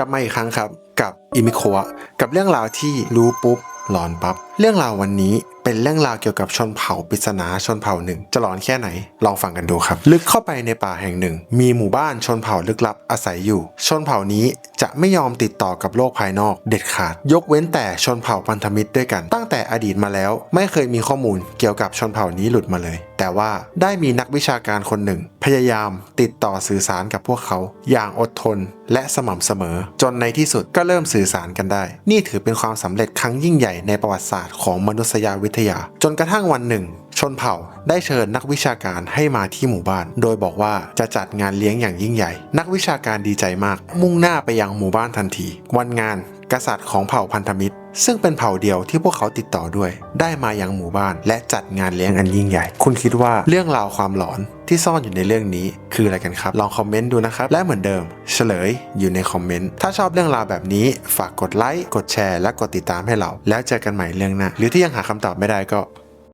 กลับมาอีกครั้งครับ กับอิมิโคะกับเรื่องราวที่รู้ปุ๊บหลอนปับ๊บเรื่องราววันนี้เป็นเรื่องราวเกี่ยวกับชนเผ่าปริศนาชนเผ่าหนึ่ง จะหลอนแค่ไหน ลองฟังกันดูครับ ลึกเข้าไปในป่าแห่งหนึ่ง มีหมู่บ้านชนเผ่าลึกลับอาศัยอยู่ ชนเผ่านี้จะไม่ยอมติดต่อกับโลกภายนอก เด็ดขาด ยกเว้นแต่ชนเผ่าพันธมิตรด้วยกัน ตั้งแต่อดีตมาแล้ว ไม่เคยมีข้อมูลเกี่ยวกับชนเผ่านี้หลุดมาเลย แต่ว่าได้มีนักวิชาการคนหนึ่ง พยายามติดต่อสื่อสารกับพวกเขา อย่างอดทนและสม่ำเสมอ จนในที่สุดก็เริ่มสื่อสารกันได้ นี่ถือเป็นความสำเร็จครั้งยิ่งใหญ่ในประวัติศาสตร์ของมนุษยวิทยา จนกระทั่งวันหนึ่ง ชนเผ่าได้เชิญนักวิชาการให้มาที่หมู่บ้าน โดยบอกว่าจะจัดงานเลี้ยงอย่างยิ่งใหญ่ นักวิชาการดีใจมาก มุ่งหน้าไปยังหมู่บ้านทันที วันงานกษัตริย์ของเผ่าพันธมิตร ซึ่งเป็นเผ่าเดียวที่พวกเขาติดต่อด้วย ได้มายังหมู่บ้าน และจัดงานเลี้ยงอันยิ่งใหญ่ คุณคิดว่าเรื่องราวความหลอนที่ซ่อนอยู่ในเรื่องนี้คืออะไรกันครับ ลองคอมเมนต์ดูนะครับ และเหมือนเดิม เฉลยอยู่ในคอมเมนต์ ถ้าชอบเรื่องราวแบบนี้ ฝากกดไลค์ กดแชร์ และกดติดตามให้เรา แล้วเจอกันใหม่เรื่องหน้า หรือที่ยังหาคำตอบไม่ได้ก็